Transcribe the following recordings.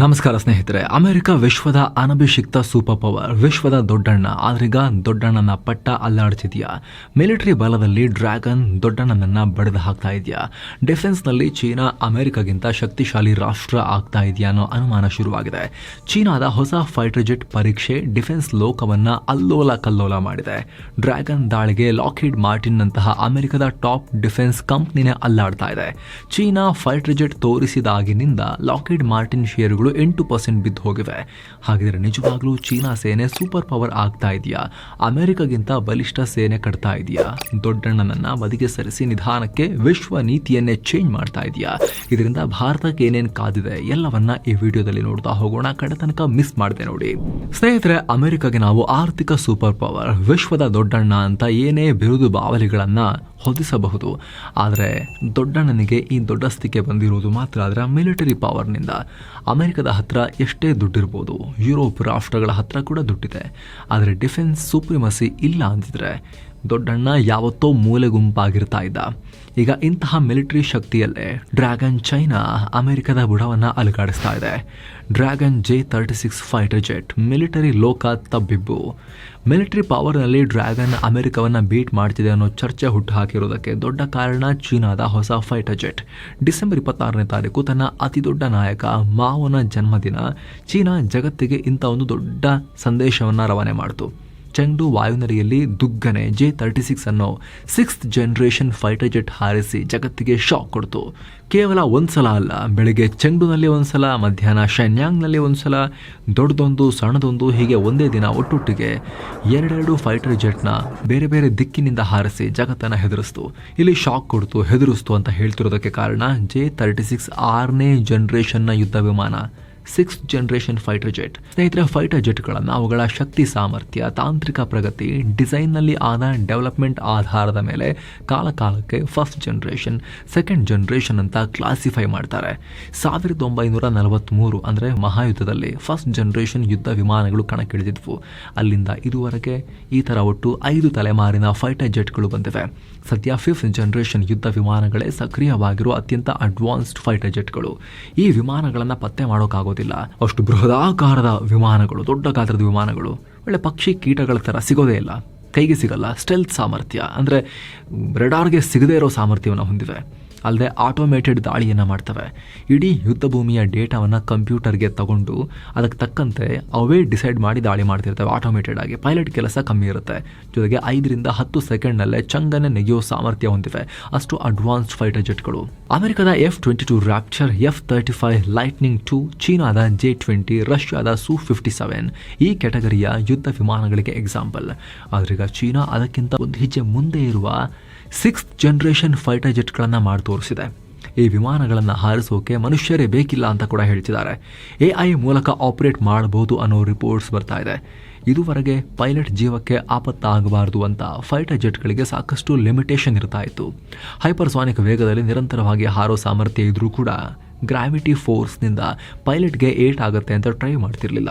ನಮಸ್ಕಾರ ಸ್ನೇಹಿತರೆ, ಅಮೆರಿಕ ವಿಶ್ವದ ಅನಭಿಷಿಕ್ತ ಸೂಪರ್ ಪವರ್, ವಿಶ್ವದ ದೊಡ್ಡಣ್ಣ. ಆದ್ರೀಗ ದೊಡ್ಡಣ್ಣನ ಪಟ್ಟ ಅಲ್ಲಾಡ್ತಿದ್ಯಾ ಮಿಲಿಟರಿ ಬಲದಲ್ಲಿ ಡ್ರ್ಯಾಗನ್ ದೊಡ್ಡಣ್ಣನನ್ನ ಬಡಿದು ಹಾಕ್ತಾ ಇದೆಯಾ? ಡಿಫೆನ್ಸ್ನಲ್ಲಿ ಚೀನಾ ಅಮೆರಿಕಗಿಂತ ಶಕ್ತಿಶಾಲಿ ರಾಷ್ಟ್ರ ಆಗ್ತಾ ಇದೆಯಾ ಅನ್ನೋ ಅನುಮಾನ ಶುರುವಾಗಿದೆ. ಚೀನಾದ ಹೊಸ ಫೈಟರ್ ಜೆಟ್ ಪರೀಕ್ಷೆ ಡಿಫೆನ್ಸ್ ಲೋಕವನ್ನ ಅಲ್ಲೋಲ ಕಲ್ಲೋಲ ಮಾಡಿದೆ. ಡ್ರ್ಯಾಗನ್ ದಾಳಿಗೆ ಲಾಕಿಡ್ ಮಾರ್ಟಿನ್ ನಂತಹ ಅಮೆರಿಕದ ಟಾಪ್ ಡಿಫೆನ್ಸ್ ಕಂಪ್ನಿನೇ ಅಲ್ಲಾಡ್ತಾ ಇದೆ. ಚೀನಾ ಫೈಟರ್ ಜೆಟ್ ತೋರಿಸಿದಾಗಿನಿಂದ ಲಾಕಿಡ್ ಮಾರ್ಟಿನ್ ಷೇರುಗಳು ಎಂಟು ಪರ್ಸೆಂಟ್ ಬಿದ್ದು ಹೋಗಿವೆ ಹಾಗಿದ್ರೆ ನಿಜವಾಗ್ಲೂ ಚೀನಾ ಸೇನೆ ಸೂಪರ್ ಪವರ್ ಆಗ್ತಾ ಇದೆಯಾ? ಅಮೆರಿಕಗಿಂತ ಬಲಿಷ್ಠ ಸೇನೆ ಕಟ್ತಾ ಇದೆಯಾ? ದೊಡ್ಡಣ್ಣನನ್ನ ಬದಿಗೆ ಸರಿಸಿ ನಿಧಾನಕ್ಕೆ ವಿಶ್ವ ನೀತಿಯನ್ನೇ ಚೇಂಜ್ ಮಾಡ್ತಾ ಇದೆಯಾ? ಇದರಿಂದ ಭಾರತಕ್ಕೆ ಏನೇನು ಕಾದಿದೆ? ಎಲ್ಲವನ್ನ ಈ ವಿಡಿಯೋದಲ್ಲಿ ನೋಡ್ತಾ ಹೋಗೋಣ. ಕಡೆ ತನಕ ಮಿಸ್ ಮಾಡಿದೆ ನೋಡಿ. ಸ್ನೇಹಿತರೆ, ಅಮೆರಿಕಗೆ ನಾವು ಆರ್ಥಿಕ ಸೂಪರ್ ಪವರ್ ವಿಶ್ವದ ದೊಡ್ಡಣ್ಣ ಅಂತ ಏನೇ ಬಿರುದು ಬಾವಲಿಗಳನ್ನ ಹೊದಿಸಬಹುದು. ಆದರೆ ದೊಡ್ಡಣ್ಣನಿಗೆ ಈ ದೊಡ್ಡಸ್ತಿಕೆ ಬಂದಿರುವುದು ಮಾತ್ರ ಅದರ ಮಿಲಿಟರಿ ಪವರ್ನಿಂದ. ಅಮೆರಿಕದ ಹತ್ರ ಎಷ್ಟೇ ದುಡ್ಡಿರ್ಬೋದು, ಯುರೋಪ್ ರಾಷ್ಟ್ರಗಳ ಹತ್ರ ಕೂಡ ದುಡ್ಡಿದೆ. ಆದರೆ ಡಿಫೆನ್ಸ್ ಸೂಪ್ರಿಮಸಿ ಇಲ್ಲ ಅಂತಿದ್ರೆ. ದೊಡ್ಡಣ್ಣ ಯಾವತ್ತೋ ಮೂಲೆ ಗುಂಪಾಗಿರ್ತಾ ಇದ್ದ. ಈಗ ಇಂತಹ ಮಿಲಿಟರಿ ಶಕ್ತಿಯಲ್ಲೇ ಡ್ರ್ಯಾಗನ್ ಚೈನಾ ಅಮೆರಿಕದ ಬುಡವನ್ನು ಅಲುಗಾಡಿಸ್ತಾ ಇದೆ. Dragon J thirty six fighter jet, military ಲೋಕ ತಬ್ಬಿಬ್ಬು. ಮಿಲಿಟರಿ ಪವರ್ನಲ್ಲಿ ಡ್ರ್ಯಾಗನ್ ಅಮೆರಿಕವನ್ನು ಬೀಟ್ ಮಾಡ್ತಿದೆ ಅನ್ನೋ ಚರ್ಚೆ ಹುಟ್ಟು ಹಾಕಿರೋದಕ್ಕೆ ದೊಡ್ಡ ಕಾರಣ ಚೀನಾದ ಹೊಸ ಫೈಟರ್ ಜೆಟ್. ಡಿಸೆಂಬರ್ ಇಪ್ಪತ್ತಾರನೇ ತಾರೀಕು ತನ್ನ ಅತಿದೊಡ್ಡ ನಾಯಕ ಮಾವನ ಜನ್ಮದಿನ ಚೀನಾ ಜಗತ್ತಿಗೆ ಇಂಥ ಒಂದು ದೊಡ್ಡ ಸಂದೇಶವನ್ನು ರವಾನೆ ಮಾಡಿತು. ಚೆಂಡು ವಾಯುನೆಲೆಯಲ್ಲಿ ದುಗ್ಗನೆ ಜೆ ತರ್ಟಿ ಸಿಕ್ಸ್ ಅನ್ನು ಸಿಕ್ಸ್ತ್ ಜನರೇಷನ್ ಫೈಟರ್ ಜೆಟ್ ಹಾರಿಸಿ ಜಗತ್ತಿಗೆ ಶಾಕ್ ಕೊಡ್ತು. ಕೇವಲ ಒಂದ್ಸಲ ಅಲ್ಲ, ಬೆಳಿಗ್ಗೆ ಚೆಂಡುನಲ್ಲಿ ಒಂದ್ಸಲ, ಮಧ್ಯಾಹ್ನ ಶನ್ಯಾಂಗ್ನಲ್ಲಿ ಒಂದ್ಸಲ, ದೊಡ್ಡದೊಂದು, ಸಣ್ಣದೊಂದು, ಹೀಗೆ ಒಂದೇ ದಿನ ಒಟ್ಟೊಟ್ಟಿಗೆ ಎರಡೆರಡು ಫೈಟರ್ ಜೆಟ್ನ ಬೇರೆ ಬೇರೆ ದಿಕ್ಕಿನಿಂದ ಹಾರಿಸಿ ಜಗತ್ತನ್ನು ಹೆದರಿಸ್ತು. ಇಲ್ಲಿ ಶಾಕ್ ಕೊಡ್ತು, ಹೆದರಿಸ್ತು ಅಂತ ಹೇಳ್ತಿರೋದಕ್ಕೆ ಕಾರಣ ಜೆ ತರ್ಟಿ ಸಿಕ್ಸ್ ಆರನೇ ಜನರೇಷನ್ನ ಯುದ್ಧ ವಿಮಾನ ಸಿಕ್ಸ್ ಜನರೇಷನ್ ಫೈಟರ್ ಜೆಟ್ ಸ್ನೇಹಿತರೆ ಫೈಟರ್ ಜೆಟ್ಗಳನ್ನು ಅವುಗಳ ಶಕ್ತಿ, ಸಾಮರ್ಥ್ಯ, ತಾಂತ್ರಿಕ ಪ್ರಗತಿ, ಡಿಸೈನ್ನಲ್ಲಿ ಆದ ಡೆವಲಪ್ಮೆಂಟ್ ಆಧಾರದ ಮೇಲೆ ಕಾಲಕಾಲಕ್ಕೆ ಫಸ್ಟ್ ಜನರೇಷನ್ ಸೆಕೆಂಡ್ ಜನರೇಷನ್ ಅಂತ ಕ್ಲಾಸಿಫೈ ಮಾಡ್ತಾರೆ. ಸಾವಿರದ ಒಂಬೈನೂರ ನಲವತ್ತ್ಮೂರು ಅಂದರೆ ಮಹಾಯುದ್ಧದಲ್ಲಿ ಫಸ್ಟ್ ಜನರೇಷನ್ ಯುದ್ಧ ವಿಮಾನಗಳು ಕಣಕ್ಕಿಳಿದಿದ್ವು. ಅಲ್ಲಿಂದ ಇದುವರೆಗೆ ಈ ಥರ ಒಟ್ಟು ಐದು ತಲೆಮಾರಿನ ಫೈಟರ್ ಜೆಟ್ಗಳು ಬಂದಿವೆ. ಸದ್ಯ ಫಿಫ್ತ್ ಜನರೇಷನ್ ಯುದ್ಧ ವಿಮಾನಗಳೇ ಸಕ್ರಿಯವಾಗಿರುವ ಅತ್ಯಂತ ಅಡ್ವಾನ್ಸ್ಡ್ ಫೈಟರ್ ಜೆಟ್ಗಳು ಈ ವಿಮಾನಗಳನ್ನು ಪತ್ತೆ ಮಾಡೋಕ್ಕಾಗೋದಿಲ್ಲ ಅಷ್ಟು ಬೃಹದಾಕಾರದ ವಿಮಾನಗಳು, ದೊಡ್ಡ ಗಾತ್ರದ ವಿಮಾನಗಳು, ಒಳ್ಳೆ ಪಕ್ಷಿ ಕೀಟಗಳ ಥರ ಸಿಗೋದೇ ಇಲ್ಲ. ಕೈಗೆ ಸಿಗಲ್ಲ. ಸ್ಟೆಲ್ತ್ ಸಾಮರ್ಥ್ಯ. ಅಂದರೆ ರೆಡಾರ್ಗೆ ಸಿಗದೇ ಇರೋ ಸಾಮರ್ಥ್ಯವನ್ನು ಹೊಂದಿವೆ. ಅಲ್ಲದೆ ಆಟೋಮೇಟೆಡ್ ದಾಳಿಯನ್ನು ಮಾಡ್ತವೆ. ಇಡೀ ಯುದ್ಧ ಭೂಮಿಯ ಡೇಟಾವನ್ನು ಕಂಪ್ಯೂಟರ್ಗೆ ತಗೊಂಡು ಅದಕ್ಕೆ ತಕ್ಕಂತೆ ಅವೇ ಡಿಸೈಡ್ ಮಾಡಿ ದಾಳಿ ಮಾಡ್ತಿರ್ತವೆ. ಆಟೋಮೇಟೆಡ್ ಆಗಿ ಪೈಲಟ್ ಕೆಲಸ ಕಮ್ಮಿ ಇರುತ್ತೆ. ಜೊತೆಗೆ ಐದರಿಂದ ಹತ್ತು ಸೆಕೆಂಡ್ನಲ್ಲೇ ಚಂಗನೆ ನೆಗೆಯೋ ಸಾಮರ್ಥ್ಯ ಹೊಂದಿವೆ. ಅಷ್ಟು ಅಡ್ವಾನ್ಸ್ಡ್ ಫೈಟರ್ ಜೆಟ್ಗಳು ಅಮೆರಿಕದ F twenty two Raptor F thirty five Lightning two ಚೀನಾದ ಜೆ ಟ್ವೆಂಟಿ ರಷ್ಯಾದ ಸು ಫಿಫ್ಟಿ ಸೆವೆನ್ ಈ ಕ್ಯಾಟಗರಿಯ ಯುದ್ಧ ವಿಮಾನಗಳಿಗೆ ಎಕ್ಸಾಂಪಲ್ ಆದ್ರೀಗ ಚೀನಾ ಅದಕ್ಕಿಂತ ಒಂದು ಹೆಜ್ಜೆ ಮುಂದೆ ಇರುವ ಸಿಕ್ಸ್ತ್ ಜನ್ರೇಷನ್ ಫೈಟರ್ ಜೆಟ್ಗಳನ್ನು ಮಾಡಿ ತೋರಿಸಿದೆ. ಈ ವಿಮಾನಗಳನ್ನು ಹಾರಿಸೋಕೆ ಮನುಷ್ಯರೇ ಬೇಕಿಲ್ಲ ಅಂತ ಕೂಡ ಹೇಳ್ತಿದ್ದಾರೆ. ಎ ಐ ಮೂಲಕ ಆಪರೇಟ್ ಮಾಡಬಹುದು ಅನ್ನೋ ರಿಪೋರ್ಟ್ಸ್ ಬರ್ತಾ ಇದೆ. ಇದುವರೆಗೆ ಪೈಲಟ್ ಜೀವಕ್ಕೆ ಆಪತ್ತಾಗಬಾರದು ಅಂತ ಫೈಟರ್ ಜೆಟ್ಗಳಿಗೆ ಸಾಕಷ್ಟು ಲಿಮಿಟೇಷನ್ ಇರ್ತಾ ಇತ್ತು. ಹೈಪರ್ಸಾನಿಕ್ ವೇಗದಲ್ಲಿ ನಿರಂತರವಾಗಿ ಹಾರೋ ಸಾಮರ್ಥ್ಯ ಇದ್ದರೂ ಕೂಡ ಗ್ರಾವಿಟಿ ಫೋರ್ಸ್ನಿಂದ ಪೈಲಟ್ಗೆ ಏಟ್ ಆಗುತ್ತೆ ಅಂತ ಟ್ರೈ ಮಾಡ್ತಿರಲಿಲ್ಲ.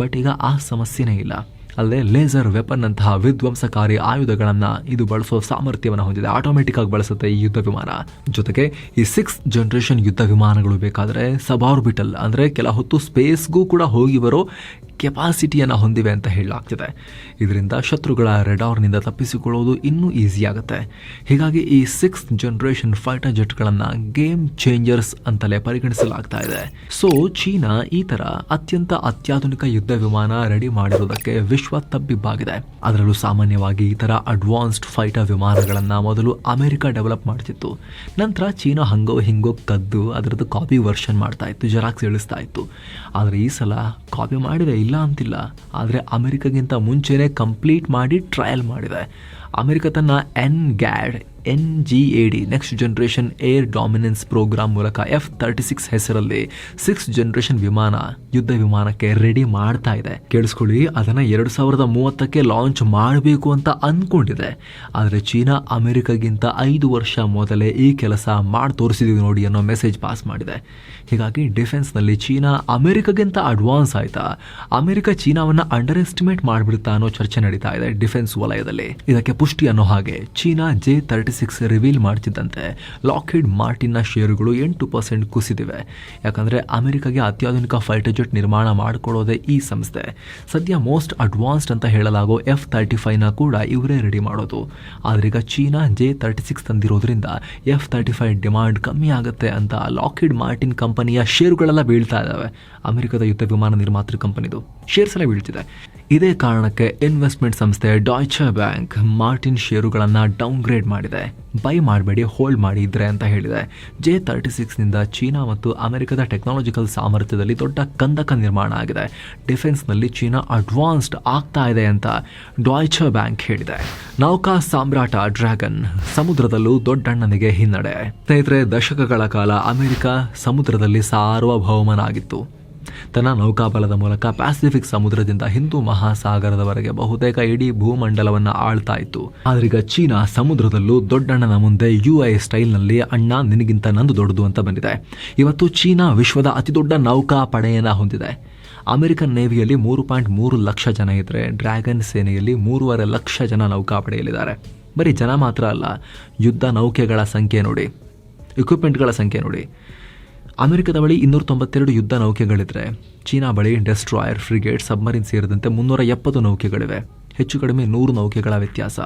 ಬಟ್ ಈಗ ಆ ಸಮಸ್ಯೆನೇ ಇಲ್ಲ. ಅಲ್ಲದೆ ಲೇಸರ್ ವೆಪನ್ ಅಂತಹ ವಿಧ್ವಂಸಕಾರಿ ಆಯುಧಗಳನ್ನು ಇದು ಬಳಸೋ ಸಾಮರ್ಥ್ಯವನ್ನು ಹೊಂದಿದೆ. ಆಟೋಮೆಟಿಕ್ ಆಗಿ ಬಳಸುತ್ತೆ ಈ ಯುದ್ಧ ವಿಮಾನ. ಜೊತೆಗೆ ಈ ಸಿಕ್ಸ್ ಜನರೇಷನ್ ಯುದ್ಧ ವಿಮಾನಗಳು ಬೇಕಾದರೆ ಸಬಾರ್ಬಿಟಲ್ ಅಂದರೆ ಕೆಲ ಹೊತ್ತು ಸ್ಪೇಸ್ಗೂ ಕೂಡ ಹೋಗಿ ಬರೋ ಕೆಪಾಸಿಟಿಯನ್ನು ಹೊಂದಿವೆ ಅಂತ ಹೇಳಲಾಗ್ತಿದೆ. ಇದರಿಂದ ಶತ್ರುಗಳ ರೆಡಾರ್ನಿಂದ ತಪ್ಪಿಸಿಕೊಳ್ಳೋದು ಇನ್ನೂ ಈಸಿ ಆಗುತ್ತೆ. ಹೀಗಾಗಿ ಈ ಸಿಕ್ಸ್ ಜನರೇಷನ್ ಫೈಟರ್ ಜೆಟ್ಗಳನ್ನು ಗೇಮ್ ಚೇಂಜರ್ಸ್ ಅಂತಲೇ ಪರಿಗಣಿಸಲಾಗ್ತಾ ಇದೆ. ಸೊ ಚೀನಾ ಈ ಥರ ಅತ್ಯಂತ ಅತ್ಯಾಧುನಿಕ ಯುದ್ಧ ವಿಮಾನ ರೆಡಿ ಮಾಡಿರೋದಕ್ಕೆ ವಿಶ್ವ ತಬ್ಬಿಬ್ಬಾಗಿದೆ. ಅದರಲ್ಲೂ ಸಾಮಾನ್ಯವಾಗಿ ಈ ಥರ ಅಡ್ವಾನ್ಸ್ಡ್ ಫೈಟರ್ ವಿಮಾನಗಳನ್ನು ಮೊದಲು ಅಮೆರಿಕ ಡೆವಲಪ್ ಮಾಡ್ತಿತ್ತು. ನಂತರ ಚೀನಾ ಹಂಗೋ ಹಿಂಗೋ ಕದ್ದು ಅದರದ್ದು ಕಾಪಿ ವರ್ಷನ್ ಮಾಡ್ತಾ ಇತ್ತು ಜೆರಾಕ್ಸ್ ಇಳಿಸ್ತಾ ಇತ್ತು. ಆದರೆ ಈ ಸಲ ಕಾಪಿ ಮಾಡಿದೆ ಇಲ್ಲ. ಅಂತಿಲ್ಲ ಆದರೆ ಅಮೆರಿಕಗಿಂತ ಮುಂಚೆನೇ ಕಂಪ್ಲೀಟ್ ಮಾಡಿ ಟ್ರಯಲ್ ಮಾಡಿದೆ. ಅಮೆರಿಕ ತನ್ನ NGAD N G A D next generation air dominance programme ಮೂಲಕ ಎಫ್ ತರ್ಟಿ ಸಿಕ್ಸ್ ಹೆಸರಲ್ಲಿ ಸಿಕ್ಸ್ ಜನರೇಷನ್ ವಿಮಾನ, ಯುದ್ಧ ವಿಮಾನಕ್ಕೆ ರೆಡಿ ಮಾಡ್ತಾ ಇದೆ. ಕೇಳಿಸ್ಕೊಳ್ಳಿ, ಅದನ್ನ ಎರಡು ಸಾವಿರದ ಮೂವತ್ತಕ್ಕೆ ಲಾಂಚ್ ಮಾಡಬೇಕು ಅಂತ ಅಂದ್ಕೊಂಡಿದೆ ಆದರೆ ಚೀನಾ ಅಮೆರಿಕಗಿಂತ ಐದು ವರ್ಷ ಮೊದಲೇ ಈ ಕೆಲಸ ಮಾಡಿ ತೋರಿಸಿದೀವಿ ನೋಡಿ ಅನ್ನೋ ಮೆಸೇಜ್ ಪಾಸ್ ಮಾಡಿದೆ. ಹೀಗಾಗಿ ಡಿಫೆನ್ಸ್ನಲ್ಲಿ ಚೀನಾ ಅಮೆರಿಕಗಿಂತ ಅಡ್ವಾನ್ಸ್ ಆಯ್ತಾ? ಅಮೆರಿಕ ಚೀನಾವನ್ನ ಅಂಡರ್ ಎಸ್ಟಿಮೇಟ್ ಮಾಡಿಬಿಡುತ್ತಾ ಅನ್ನೋ ಚರ್ಚೆ ನಡೀತಾ ಇದೆ ಡಿಫೆನ್ಸ್ ವಲಯದಲ್ಲಿ. ಇದಕ್ಕೆ ಪುಷ್ಟಿ ಅನ್ನೋ ಹಾಗೆ China J thirty thirty six reveal ಮಾಡ್ತಿದ್ದಂತೆ. Lockheed ಮಾರ್ಟಿನ್ನ ಷೇರುಗಳು ಎಂಟು ಪರ್ಸೆಂಟ್ ಕುಸಿದಿವೆ. ಯಾಕಂದರೆ ಅಮೆರಿಕಾಗೆ ಅತ್ಯಾಧುನಿಕ ಫೈಟರ್ ಜೆಟ್ ನಿರ್ಮಾಣ ಮಾಡಿಕೊಳ್ಳೋದೇ ಈ ಸಂಸ್ಥೆ. ಸದ್ಯ ಮೋಸ್ಟ್ ಅಡ್ವಾನ್ಸ್ಡ್ ಅಂತ ಹೇಳಲಾಗೋ ಎಫ್ ತರ್ಟಿ ಫೈವ್ನ ಕೂಡ ಇವರೇ ರೆಡಿ ಮಾಡೋದು. ಆದರೆ ಈಗ ಚೀನಾ ಜೆ ತರ್ಟಿ ಸಿಕ್ಸ್ ತಂದಿರೋದ್ರಿಂದ ಎಫ್ ತರ್ಟಿ ಫೈವ್ ಡಿಮಾಂಡ್ ಕಮ್ಮಿ ಆಗುತ್ತೆ ಅಂತ ಲಾಕ್ಹೀಡ್ ಮಾರ್ಟಿನ್ ಕಂಪನಿಯ ಶೇರುಗಳೆಲ್ಲ ಬೀಳ್ತಾ ಇದ್ದಾವೆ ಅಮೆರಿಕದ ಯುದ್ಧ ವಿಮಾನ ನಿರ್ಮಾತೃ ಕಂಪನಿದು. ಶೇರ್ಸ್ ಎಲ್ಲ ಬೀಳ್ತಿದೆ. ಇದೇ ಕಾರಣಕ್ಕೆ ಇನ್ವೆಸ್ಟ್ಮೆಂಟ್ ಸಂಸ್ಥೆ ಡಾಯ್ಚ ಬ್ಯಾಂಕ್ ಮಾರ್ಟಿನ್ ಷೇರುಗಳನ್ನು ಡೌನ್ಗ್ರೇಡ್ ಮಾಡಿದೆ. ಬೈ ಮಾಡಬೇಡಿ ಹೋಲ್ಡ್ ಮಾಡಿ ಇದ್ರೆ ಅಂತ ಹೇಳಿದೆ. ಜೆ ತರ್ಟಿ ಸಿಕ್ಸ್ನಿಂದ ಚೀನಾ ಮತ್ತು ಅಮೆರಿಕದ ಟೆಕ್ನಾಲಜಿಕಲ್ ಸಾಮರ್ಥ್ಯದಲ್ಲಿ ದೊಡ್ಡ ಕಂದಕ ನಿರ್ಮಾಣ ಆಗಿದೆ. ಡಿಫೆನ್ಸ್ನಲ್ಲಿ ಚೀನಾ ಅಡ್ವಾನ್ಸ್ಡ್ ಆಗ್ತಾ ಇದೆ ಅಂತ ಡಾಯ್ಚ ಬ್ಯಾಂಕ್ ಹೇಳಿದೆ. ನೌಕಾ ಸಾಮ್ರಾಟ ಡ್ರ್ಯಾಗನ್ ಸಮುದ್ರದಲ್ಲೂ ದೊಡ್ಡಣ್ಣನಿಗೆ ಹಿನ್ನಡೆ. ಸ್ನೇಹಿತರೆ, ದಶಕಗಳ ಕಾಲ ಅಮೆರಿಕ ಸಮುದ್ರದಲ್ಲಿ ಸಾರ್ವಭೌಮನಾಗಿತ್ತು. ತನ್ನ ನೌಕಾಬಲದ ಮೂಲಕ ಪ್ಯಾಸಿಫಿಕ್ ಸಮುದ್ರದಿಂದ ಹಿಂದೂ ಮಹಾಸಾಗರದವರೆಗೆ ಬಹುತೇಕ ಇಡೀ ಭೂಮಂಡಲವನ್ನು ಆಳ್ತಾ ಇತ್ತು. ಆದ್ರೀಗ ಚೀನಾ ಸಮುದ್ರದಲ್ಲೂ ದೊಡ್ಡಣ್ಣನ ಮುಂದೆ ಯು ಐ ಸ್ಟೈಲ್ನಲ್ಲಿ ಅಣ್ಣ ನಿನಗಿಂತ ನಂದು ದೊಡ್ಡದು ಅಂತ ಬಂದಿದೆ. ಇವತ್ತು ಚೀನಾ ವಿಶ್ವದ ಅತಿದೊಡ್ಡ ನೌಕಾ ಪಡೆಯನ್ನ ಹೊಂದಿದೆ. ಅಮೆರಿಕನ್ ನೇವಿಯಲ್ಲಿ ಮೂರು ಪಾಯಿಂಟ್ ಮೂರು ಲಕ್ಷ ಜನ ಇದ್ದರೆ ಡ್ರ್ಯಾಗನ್ ಸೇನೆಯಲ್ಲಿ ಮೂರುವರೆ ಲಕ್ಷ ಜನ ನೌಕಾಪಡೆಯಲ್ಲಿದ್ದಾರೆ ಬರೀ ಜನ ಮಾತ್ರ ಅಲ್ಲ, ಯುದ್ಧ ನೌಕೆಗಳ ಸಂಖ್ಯೆ ನೋಡಿ ಇಕ್ವಿಪ್ಮೆಂಟ್ಗಳ ಸಂಖ್ಯೆ ನೋಡಿ. ಅಮೆರಿಕದ ಬಳಿ ಇನ್ನೂರ ತೊಂಬತ್ತೆರಡು ಯುದ್ಧ ನೌಕೆಗಳಿದ್ರೆ, ಚೀನಾ ಬಳಿ ಡೆಸ್ಟ್ರಾಯರ್, ಫ್ರಿಗೇಟ್, ಸಬ್ಮರಿನ್ ಸೇರಿದಂತೆ ಮುನ್ನೂರ ಎಪ್ಪತ್ತು ನೌಕೆಗಳಿವೆ. ಹೆಚ್ಚು ಕಡಿಮೆ ನೂರು ನೌಕೆಗಳ ವ್ಯತ್ಯಾಸ.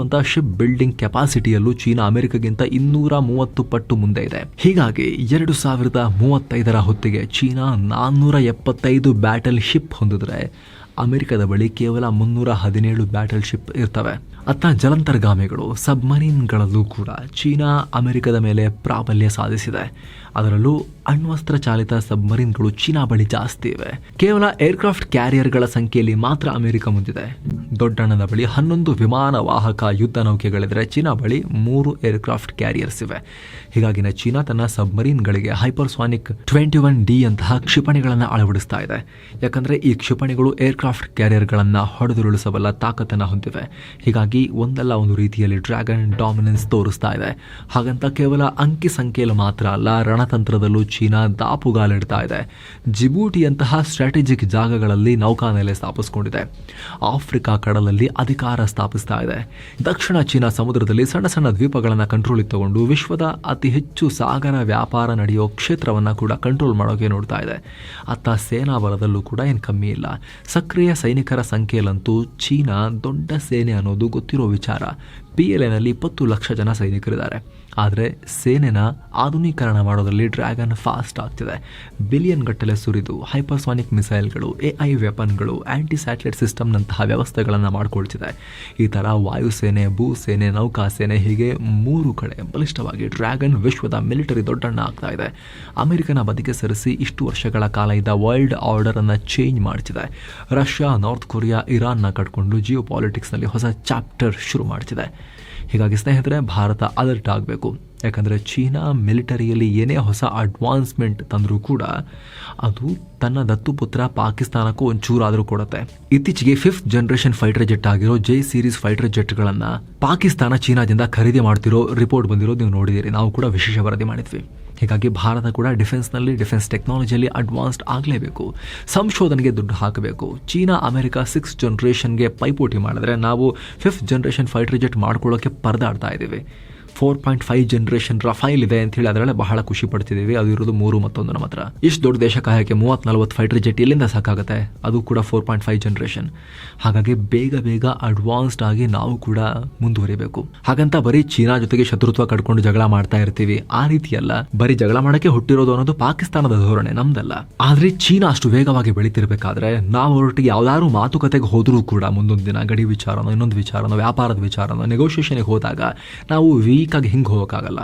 ಅಂತ ಶಿಪ್ ಬಿಲ್ಡಿಂಗ್ ಕೆಪಾಸಿಟಿಯಲ್ಲೂ ಚೀನಾ ಅಮೆರಿಕಗಿಂತ ಇನ್ನೂರ ಮೂವತ್ತು ಪಟ್ಟು ಮುಂದೆ ಇದೆ. ಹೀಗಾಗಿ ಎರಡು ಸಾವಿರದ ಮೂವತ್ತೈದರ ಹೊತ್ತಿಗೆ ಚೀನಾ ನಾನ್ನೂರ ಎಪ್ಪತ್ತೈದು ಬ್ಯಾಟಲ್ ಶಿಪ್ ಹೊಂದಿದ್ರೆ, ಅಮೆರಿಕದ ಬಳಿ ಕೇವಲ ಮುನ್ನೂರ ಹದಿನೇಳು ಬ್ಯಾಟಲ್ ಶಿಪ್ ಇರ್ತವೆ. ಅತ್ತ ಜಲಂತರ್ಗಾಮಿಗಳು ಸಬ್ಮರೀನ್ಗಳಲ್ಲೂ ಕೂಡ ಚೀನಾ, ಅಮೆರಿಕದ ಮೇಲೆ ಪ್ರಾಬಲ್ಯ ಸಾಧಿಸಿದೆ. ಅದರಲ್ಲೂ ಅಣ್ವಸ್ತ್ರ ಚಾಲಿತ ಸಬ್ಮರೀನ್ಗಳು ಚೀನಾ ಬಳಿ ಜಾಸ್ತಿ ಇವೆ. ಕೇವಲ ಏರ್ಕ್ರಾಫ್ಟ್ ಕ್ಯಾರಿಯರ್ಗಳ ಸಂಖ್ಯೆಯಲ್ಲಿ ಮಾತ್ರ ಅಮೆರಿಕ ಮುಂದಿದೆ. ದೊಡ್ಡಣ್ಣನ ಬಳಿ ಹನ್ನೊಂದು ವಿಮಾನ ವಾಹಕ ಯುದ್ಧ ನೌಕೆಗಳಿದ್ರೆ ಚೀನಾ ಬಳಿ ಮೂರು ಏರ್ಕ್ರಾಫ್ಟ್ ಕ್ಯಾರಿಯರ್ಸ್ ಇವೆ. ಹೀಗಾಗಿನ ಚೀನಾ ತನ್ನ ಸಬ್ಮರೀನ್ಗಳಿಗೆ ಹೈಪರ್ಸಾನಿಕ್ ಟ್ವೆಂಟಿ ಒನ್ ಡಿ ಅಂತಹ ಕ್ಷಿಪಣಿಗಳನ್ನು ಅಳವಡಿಸ್ತಾ ಇದೆ. ಯಾಕಂದ್ರೆ ಈ ಕ್ಷಿಪಣಿಗಳು ಏರ್ಕ್ರಾಫ್ಟ್ ಕ್ಯಾರಿಯರ್ಗಳನ್ನು ಹೊಡೆದುರುಳಿಸಬಲ್ಲ ತಾಕತ್ತನ್ನು ಹೊಂದಿವೆ. ಹೀಗಾಗಿ ಒಂದಲ್ಲ ಒಂದು ರೀತಿಯಲ್ಲಿ ಡ್ರ್ಯಾಗನ್ ಡಾಮಿನೆನ್ಸ್ ತೋರಿಸ್ತಾ ಇದೆ. ಹಾಗಂತ ಕೇವಲ ಅಂಕಿ ಸಂಖ್ಯೆಯಲ್ಲಿ ಮಾತ್ರ ಅಲ್ಲ, ರಣತಂತ್ರದಲ್ಲೂ ಚೀನಾ ದಾಪುಗಾಲಿಡ್ತಾ ಇದೆ. ಜಿಬೂಟಿಯಂತಹ ಸ್ಟ್ರಾಟಜಿಕ್ ಜಾಗಗಳಲ್ಲಿ ನೌಕಾನೆಲೆ ಸ್ಥಾಪಿಸಿಕೊಂಡಿದೆ. ಆಫ್ರಿಕಾ ಕಡಲಲ್ಲಿ ಅಧಿಕಾರ ಸ್ಥಾಪಿಸ್ತಾ ಇದೆ. ದಕ್ಷಿಣ ಚೀನಾ ಸಮುದ್ರದಲ್ಲಿ ಸಣ್ಣ ಸಣ್ಣ ದ್ವೀಪಗಳನ್ನು ಕಂಟ್ರೋಲಿಗೆ ತಗೊಂಡು ವಿಶ್ವದ ಅತಿ ಹೆಚ್ಚು ಸಾಗರ ವ್ಯಾಪಾರ ನಡೆಯೋ ಕ್ಷೇತ್ರವನ್ನು ಕೂಡ ಕಂಟ್ರೋಲ್ ಮಾಡೋಕೆ ನೋಡ್ತಾ ಇದೆ. ಅತ್ತ ಸೇನಾ ಬಲದಲ್ಲೂ ಕೂಡ ಏನು ಕಮ್ಮಿ ಇಲ್ಲ. ಸಕ್ರಿಯ ಸೈನಿಕರ ಸಂಖ್ಯೆಯಲ್ಲಂತೂ ಚೀನಾ ದೊಡ್ಡ ಸೇನೆ ಅನ್ನೋದು ಗೊತ್ತಿರೋ ವಿಚಾರ ಪಿ ಎಲ್ ಎನಲ್ಲಿ ಇಪ್ಪತ್ತು ಲಕ್ಷ ಜನ ಸೈನಿಕರಿದ್ದಾರೆ. ಆದರೆ ಸೇನೆನ ಆಧುನೀಕರಣ ಮಾಡೋದರಲ್ಲಿ ಡ್ರ್ಯಾಗನ್ ಫಾಸ್ಟ್ ಆಗ್ತಿದೆ. ಬಿಲಿಯನ್ ಗಟ್ಟಲೆ ಸುರಿದು ಹೈಪರ್ಸಾನಿಕ್ ಮಿಸೈಲ್ಗಳು, ಎ ಐ ವೆಪನ್ಗಳು ಆ್ಯಂಟಿ ಸ್ಯಾಟಲೈಟ್ ಸಿಸ್ಟಮ್ನಂತಹ ವ್ಯವಸ್ಥೆಗಳನ್ನು ಮಾಡಿಕೊಳ್ತಿದೆ. ಈ ಥರ ವಾಯುಸೇನೆ, ಭೂಸೇನೆ, ನೌಕಾಸೇನೆ ಹೀಗೆ ಮೂರು ಕಡೆ ಬಲಿಷ್ಠವಾಗಿ ಡ್ರ್ಯಾಗನ್ ವಿಶ್ವದ ಮಿಲಿಟರಿ ದೊಡ್ಡಣ್ಣ ಆಗ್ತಾ ಇದೆ. ಅಮೆರಿಕನ ಬದಿಗೆ ಸರಿಸಿ ಇಷ್ಟು ವರ್ಷಗಳ ಕಾಲ ಇದ್ದ ವರ್ಲ್ಡ್ ಆರ್ಡರನ್ನು ಚೇಂಜ್ ಮಾಡ್ತಿದೆ. ರಷ್ಯಾ, ನಾರ್ತ್ ಕೊರಿಯಾ, ಇರಾನ್ನ ಕಟ್ಕೊಂಡು ಜಿಯೋ ಪಾಲಿಟಿಕ್ಸ್ನಲ್ಲಿ ಹೊಸ ಚಾಪ್ಟರ್ ಶುರು ಮಾಡ್ತಿದೆ. ಹೀಗಾಗಿ ಸ್ನೇಹಿತರೆ, ಭಾರತ ಅಲರ್ಟ್ ಆಗಬೇಕು. ಯಾಕಂದರೆ ಚೀನಾ ಮಿಲಿಟರಿಯಲ್ಲಿ ಏನೇ ಹೊಸ ಅಡ್ವಾನ್ಸ್ಮೆಂಟ್ ತಂದರೂ ಕೂಡ ಅದು ತನ್ನ ದತ್ತುಪುತ್ರ ಪಾಕಿಸ್ತಾನಕ್ಕೂ ಒಂಚೂರಾದರೂ ಕೊಡುತ್ತೆ. ಇತ್ತೀಚೆಗೆ ಫಿಫ್ತ್ ಜನರೇಷನ್ ಫೈಟರ್ ಜೆಟ್ ಆಗಿರೋ ಜೈ ಸೀರೀಸ್ ಫೈಟರ್ ಜೆಟ್ಗಳನ್ನು ಪಾಕಿಸ್ತಾನ ಚೀನಾದಿಂದ ಖರೀದಿ ಮಾಡ್ತಿರೋ ರಿಪೋರ್ಟ್ ಬಂದಿರೋದು ನೀವು ನೋಡಿದ್ದೀರಿ. ನಾವು ಕೂಡ ವಿಶೇಷ ವರದಿ ಮಾಡಿದ್ವಿ. ಹೀಗಾಗಿ ಭಾರತ ಕೂಡ ಡಿಫೆನ್ಸ್ನಲ್ಲಿ, ಡಿಫೆನ್ಸ್ ಟೆಕ್ನಾಲಜಿಯಲ್ಲಿ ಅಡ್ವಾನ್ಸ್ಡ್ ಆಗಲೇಬೇಕು. ಸಂಶೋಧನೆಗೆ ದುಡ್ಡು ಹಾಕಬೇಕು. ಚೀನಾ, ಅಮೆರಿಕ ಸಿಕ್ಸ್ ಜನ್ರೇಷನ್ಗೆ ಪೈಪೋಟಿ ಮಾಡಿದ್ರೆ ನಾವು ಫಿಫ್ತ್ ಜನ್ರೇಷನ್ ಫೈಟರ್ ಜೆಟ್ ಮಾಡ್ಕೊಳ್ಳೋಕ್ಕೆ ಪರದಾಡ್ತಾ ಇದ್ದೀವಿ. Four point five generation Rafale ಇದೆ ಅಂತ ಹೇಳಿ ಅದರಲ್ಲೇ ಬಹಳ ಖುಷಿ ಪಡ್ತಿದ್ದೀವಿ. ಅದು ಇರೋದು ಮೂರು ಮತ್ತೊಂದು ನಮ್ಮ ಹತ್ರ. ಇಷ್ಟು ದೊಡ್ಡ ದೇಶ ಕಾಯಕ್ಕೆ ಮೂವತ್ತ್ ನಲ್ವತ್ತು ಫೈಟರ್ ಜೆಟ್ ಎಲ್ಲಿಂದ ಸಾಕಾಗುತ್ತೆ? ಅದು ಕೂಡ ಫೋರ್ ಪಾಯಿಂಟ್ ಫೈವ್ ಜನರೇಷನ್ ಹಾಗಾಗಿ ಬೇಗ ಬೇಗ ಅಡ್ವಾನ್ಸ್ಡ್ ಆಗಿ ನಾವು ಕೂಡ ಮುಂದುವರಿಬೇಕು. ಹಾಗಂತ ಬರೀ ಚೀನಾ ಜೊತೆಗೆ ಶತ್ರುತ್ವ ಕಟ್ಕೊಂಡು ಜಗಳ ಮಾಡ್ತಾ ಇರ್ತೀವಿ. ಆ ರೀತಿ ಅಲ್ಲ ಬರೀ ಜಗಳ ಮಾಡಕ್ಕೆ ಹುಟ್ಟಿರೋದು ಅನ್ನೋದು ಪಾಕಿಸ್ತಾನದ ಧೋರಣೆ, ನಮ್ದಲ್ಲ. ಆದ್ರೆ ಚೀನಾ ಅಷ್ಟು ವೇಗವಾಗಿ ಬೆಳೀತಿರ್ಬೇಕಾದ್ರೆ ನಾವು ಅವರೊಟ್ಟಿಗೆ ಯಾವ್ದಾದ್ರು ಮಾತುಕತೆಗೆ ಹೋದರೂ ಕೂಡ ಮುಂದೊಂದು ದಿನ ಗಡಿ ವಿಚಾರನೋ, ಇನ್ನೊಂದು ವಿಚಾರನೋ, ವ್ಯಾಪಾರದ ವಿಚಾರನೋ ನೆಗೋಷಿಯೇಷನ್ಗೆ ಹೋದಾಗ ನಾವು ವೀಕಾಗಿ ಹಿಂಗೆ ಹೋಗೋಕ್ಕಾಗಲ್ಲ.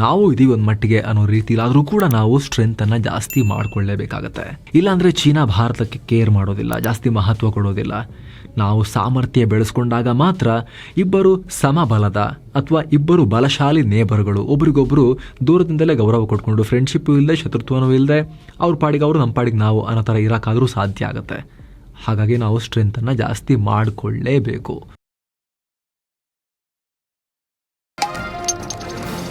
ನಾವು ಇದೀವಿ ಒಂದು ಮಟ್ಟಿಗೆ ಅನ್ನೋ ರೀತಿಲಾದರೂ ಕೂಡ ನಾವು ಸ್ಟ್ರೆಂತನ್ನು ಜಾಸ್ತಿ ಮಾಡಿಕೊಳ್ಳೇಬೇಕಾಗತ್ತೆ. ಇಲ್ಲಾಂದರೆ ಚೀನಾ ಭಾರತಕ್ಕೆ ಕೇರ್ ಮಾಡೋದಿಲ್ಲ, ಜಾಸ್ತಿ ಮಹತ್ವ ಕೊಡೋದಿಲ್ಲ. ನಾವು ಸಾಮರ್ಥ್ಯ ಬೆಳೆಸ್ಕೊಂಡಾಗ ಮಾತ್ರ ಇಬ್ಬರು ಸಮಬಲದ ಅಥವಾ ಇಬ್ಬರು ಬಲಶಾಲಿ ನೇಬರ್ಗಳು ಒಬ್ರಿಗೊಬ್ಬರು ದೂರದಿಂದಲೇ ಗೌರವ ಕೊಟ್ಕೊಂಡು ಫ್ರೆಂಡ್ಶಿಪ್ಪು ಇಲ್ಲದೆ ಶತ್ರುತ್ವನೂ ಇಲ್ಲದೆ ಅವ್ರ ಪಾಡಿಗೆ ಅವರು ನಮ್ಮ ಪಾಡಿಗೆ ನಾವು ಅನ್ನೋ ಥರ ಇರೋಕ್ಕಾದರೂ ಸಾಧ್ಯ ಆಗುತ್ತೆ. ಹಾಗಾಗಿ ನಾವು ಸ್ಟ್ರೆಂತನ್ನು ಜಾಸ್ತಿ ಮಾಡಿಕೊಳ್ಳೇಬೇಕು.